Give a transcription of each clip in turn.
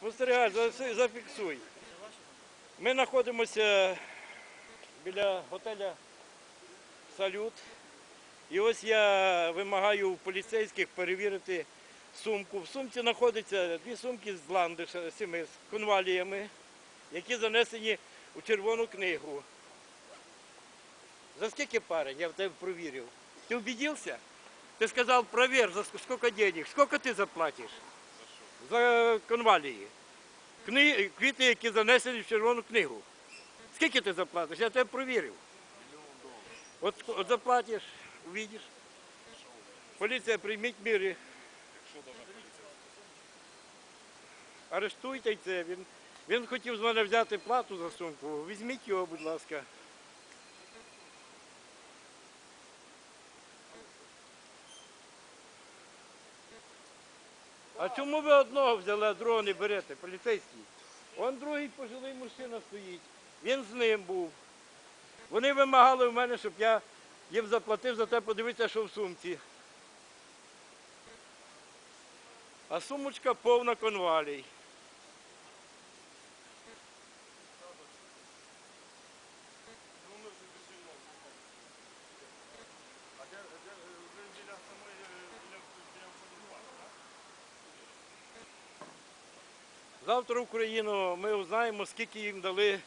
Спостерігай, зафіксуй. Ми знаходимося біля готеля Салют. І ось я вимагаю у поліцейських перевірити сумку. В сумці знаходяться дві сумки з ландиша, з конваліями, які занесені у червону книгу. За скільки парень? Я в тебе провірив. Ти убедився? Ти сказав, провір, за ск- скільки денег. Скільки ти заплатиш? За конвалії. Кни... Квіти, які занесені в червону книгу. Скільки ти заплатиш? Я тебе провірив. От, от заплатиш, увидиш. Поліція прийміть міри. Арештуйте це. Він, він хотів з мене взяти плату за сумку. Візьміть його, будь ласка. А чому ви одного взяли, а другого не берете, поліцейський? Он другий пожилий мужчина стоїть. Він з ним був. Вони вимагали в мене, щоб я їм заплатив за те, подивитися, що в сумці. А сумочка повна конвалій. Завтра Україну ми узнаємо, скільки їм дали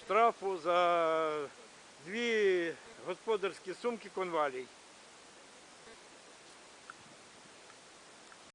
штрафу за дві господарські сумки конвалій.